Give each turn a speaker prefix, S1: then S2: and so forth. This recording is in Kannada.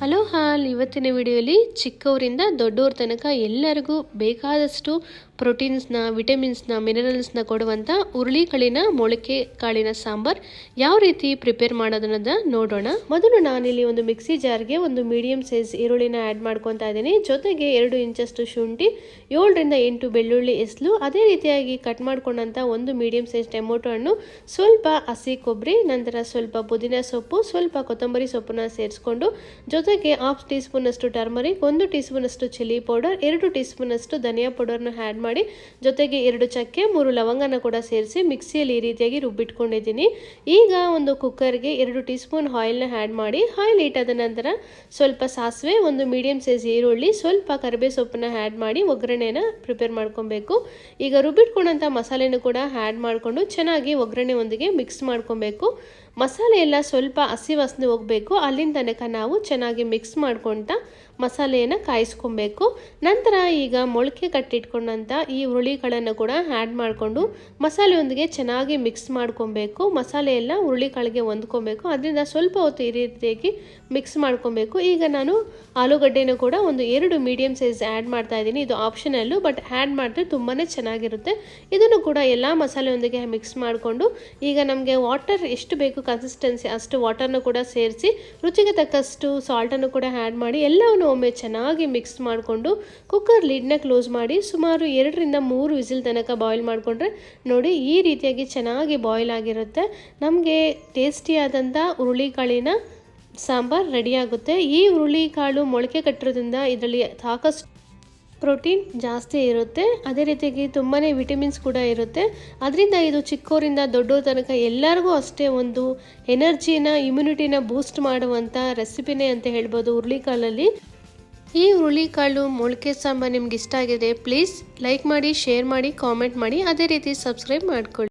S1: ಹಲೋ ಹಾಲ್ ಇವತ್ತಿನ ವಿಡಿಯೋಲಿ ಚಿಕ್ಕವರಿಂದ ದೊಡ್ಡವ್ರ ತನಕ ಎಲ್ಲರಿಗೂ ಬೇಕಾದಷ್ಟು ಪ್ರೋಟೀನ್ಸ್ನ, ವಿಟಮಿನ್ಸ್ನ, ಮಿನರಲ್ಸ್ನ ಕೊಡುವಂಥ ಹುರುಳಿಕಾಳಿನ ಮೊಳಕೆ ಕಾಳಿನ ಸಾಂಬಾರ್. ಯಾವ ರೀತಿ ಪ್ರಿಪೇರ್ ಮಾಡೋದನ್ನೋದ ನೋಡೋಣ. ಮೊದಲು ನಾನಿಲ್ಲಿ ಒಂದು ಮಿಕ್ಸಿ ಜಾರ್ಗೆ ಒಂದು ಮೀಡಿಯಂ ಸೈಜ್ ಈರುಳ್ಳಿನ ಆ್ಯಡ್ ಮಾಡ್ಕೊತಾ ಇದ್ದೀನಿ. ಜೊತೆಗೆ ಎರಡು ಇಂಚಷ್ಟು ಶುಂಠಿ, ಏಳರಿಂದ ಎಂಟು ಬೆಳ್ಳುಳ್ಳಿ ಎಸ್ಲು ಅದೇ ರೀತಿಯಾಗಿ ಕಟ್ ಮಾಡ್ಕೊಂಡಂಥ ಒಂದು ಮೀಡಿಯಂ ಸೈಜ್ ಟೊಮೊಟೊ ಹಣ್ಣು, ಸ್ವಲ್ಪ ಹಸಿ ಕೊಬ್ಬರಿ, ನಂತರ ಸ್ವಲ್ಪ ಪುದೀನ ಸೊಪ್ಪು, ಸ್ವಲ್ಪ ಕೊತ್ತಂಬರಿ ಸೊಪ್ಪನ್ನ ಸೇರಿಸ್ಕೊಂಡು, ಜೊತೆಗೆ ಹಾಫ್ ಟೀ ಸ್ಪೂನಷ್ಟು ಟರ್ಮರಿಕ್ ಒಂದು ಟೀ ಸ್ಪೂನಷ್ಟು ಚಿಲ್ಲಿ ಪೌಡರ್ ಎರಡು ಟೀ ಸ್ಪೂನಷ್ಟು ಧನಿಯಾ ಪೌಡರ್ನ ಆ್ಯಡ್ ಮಾಡಿ ಜೊತೆಗೆ ಎರಡು ಚಕ್ಕೆ, ಮೂರು ಲವಂಗನ ಕೂಡ ಸೇರಿಸಿ ಮಿಕ್ಸಿಯಲ್ಲಿ ಈ ರೀತಿಯಾಗಿ ರುಬ್ಬಿಟ್ಕೊಂಡಿದ್ದೀನಿ. ಈಗ ಒಂದು ಕುಕ್ಕರ್ಗೆ ಎರಡು ಟೀ ಸ್ಪೂನ್ ಆಯಿಲ್ನ ಆ್ಯಡ್ ಮಾಡಿ, ಆಯಿಲ್ ಇಟ್ಟಾದ ನಂತರ ಸ್ವಲ್ಪ ಸಾಸಿವೆ, ಒಂದು ಮೀಡಿಯಂ ಸೈಜ್ ಈರುಳ್ಳಿ, ಸ್ವಲ್ಪ ಕರಿಬೇ ಸೊಪ್ಪನ್ನ ಆ್ಯಡ್ ಮಾಡಿ ಒಗ್ಗರಣೆನ ಪ್ರಿಪೇರ್ ಮಾಡ್ಕೊಬೇಕು. ಈಗ ರುಬ್ಬಿಟ್ಕೊಂಡಂಥ ಮಸಾಲೆನೂ ಕೂಡ ಆ್ಯಡ್ ಮಾಡಿಕೊಂಡು ಚೆನ್ನಾಗಿ ಒಗ್ಗರಣೆ ಮಿಕ್ಸ್ ಮಾಡ್ಕೊಬೇಕು. ಮಸಾಲೆ ಎಲ್ಲ ಸ್ವಲ್ಪ ಹಸಿ ವಾಸನೆ ಹೋಗಬೇಕು, ಅಲ್ಲಿನ ತನಕ ನಾವು ಚೆನ್ನಾಗಿ ಮಿಕ್ಸ್ ಮಾಡ್ಕೊತ ಮಸಾಲೆಯನ್ನು ಕಾಯಿಸ್ಕೊಬೇಕು. ನಂತರ ಈಗ ಮೊಳಕೆ ಕಟ್ಟಿಟ್ಕೊಂಡಂಥ ಈ ಹುರುಳಿಕಾಳನ್ನು ಕೂಡ ಆ್ಯಡ್ ಮಾಡಿಕೊಂಡು ಮಸಾಲೆಯೊಂದಿಗೆ ಚೆನ್ನಾಗಿ ಮಿಕ್ಸ್ ಮಾಡ್ಕೊಬೇಕು. ಮಸಾಲೆ ಎಲ್ಲ ಹುರುಳಿಕಾಳಿಗೆ ಹೊಂದ್ಕೊಬೇಕು. ಅದರಿಂದ ಸ್ವಲ್ಪ ಹೊತ್ತು ಈ ರೀತಿಯಾಗಿ ಮಿಕ್ಸ್ ಮಾಡ್ಕೊಬೇಕು. ಈಗ ನಾನು ಆಲೂಗಡ್ಡೆನೂ ಕೂಡ ಒಂದು ಎರಡು ಮೀಡಿಯಮ್ ಸೈಜ್ ಆ್ಯಡ್ ಮಾಡ್ತಾ ಇದ್ದೀನಿ. ಇದು ಆಪ್ಷನಲ್ಲು ಬಟ್ ಆ್ಯಡ್ ಮಾಡಿದ್ರೆ ತುಂಬಾ ಚೆನ್ನಾಗಿರುತ್ತೆ. ಇದನ್ನು ಕೂಡ ಎಲ್ಲ ಮಸಾಲೆಯೊಂದಿಗೆ ಮಿಕ್ಸ್ ಮಾಡಿಕೊಂಡು ಈಗ ನಮಗೆ ವಾಟರ್ ಎಷ್ಟು ಬೇಕು ಕನ್ಸಿಸ್ಟೆನ್ಸಿ ಅಷ್ಟು ವಾಟರ್ನ ಕೂಡ ಸೇರಿಸಿ, ರುಚಿಗೆ ತಕ್ಕಷ್ಟು ಸಾಲ್ಟನ್ನು ಕೂಡ ಆ್ಯಡ್ ಮಾಡಿ, ಎಲ್ಲವನ್ನು ಒಮ್ಮೆ ಚೆನ್ನಾಗಿ ಮಿಕ್ಸ್ ಮಾಡಿಕೊಂಡು ಕುಕ್ಕರ್ ಲಿಡ್ನ ಕ್ಲೋಸ್ ಮಾಡಿ ಸುಮಾರು ಎರಡರಿಂದ ಮೂರು ವಿಸಿಲ್ ತನಕ ಬಾಯ್ಲ್ ಮಾಡಿಕೊಂಡ್ರೆ ನೋಡಿ ಈ ರೀತಿಯಾಗಿ ಚೆನ್ನಾಗಿ ಬಾಯ್ಲ್ ಆಗಿರುತ್ತೆ. ನಮಗೆ ಟೇಸ್ಟಿಯಾದಂಥ ಹುರುಳಿಕಾಳಿನ ಸಾಂಬಾರ್ ರೆಡಿಯಾಗುತ್ತೆ ಈ ಹುರುಳಿಕಾಳು ಮೊಳಕೆ ಕಟ್ಟಿರೋದ್ರಿಂದ ಇದರಲ್ಲಿ ಸಾಕಷ್ಟು ಪ್ರೋಟೀನ್ ಜಾಸ್ತಿ ಇರುತ್ತೆ. ಅದೇ ರೀತಿಯಾಗಿ ತುಂಬಾ ವಿಟಮಿನ್ಸ್ ಕೂಡ ಇರುತ್ತೆ. ಅದರಿಂದ ಇದು ಚಿಕ್ಕೋರಿಂದ ದೊಡ್ಡೋರ ತನಕ ಎಲ್ಲರಿಗೂ ಅಷ್ಟೇ ಒಂದು ಎನರ್ಜಿನ, ಇಮ್ಯುನಿಟಿನ ಬೂಸ್ಟ್ ಮಾಡುವಂಥ ರೆಸಿಪಿನೇ ಅಂತ ಹೇಳ್ಬೋದು ಹುರುಳಿಕಾಳಲ್ಲಿ ಈ ಹುರುಳಿಕಾಳು ಮೊಳಕೆ ಸಾಂಬಾರ್ ನಿಮ್ಗೆ ಇಷ್ಟ ಆಗಿದೆ ಪ್ಲೀಸ್ ಲೈಕ್ ಮಾಡಿ ಶೇರ್ ಮಾಡಿ ಕಾಮೆಂಟ್ ಮಾಡಿ, ಅದೇ ರೀತಿ ಸಬ್ಸ್ಕ್ರೈಬ್ ಮಾಡ್ಕೊಳ್ಳಿ.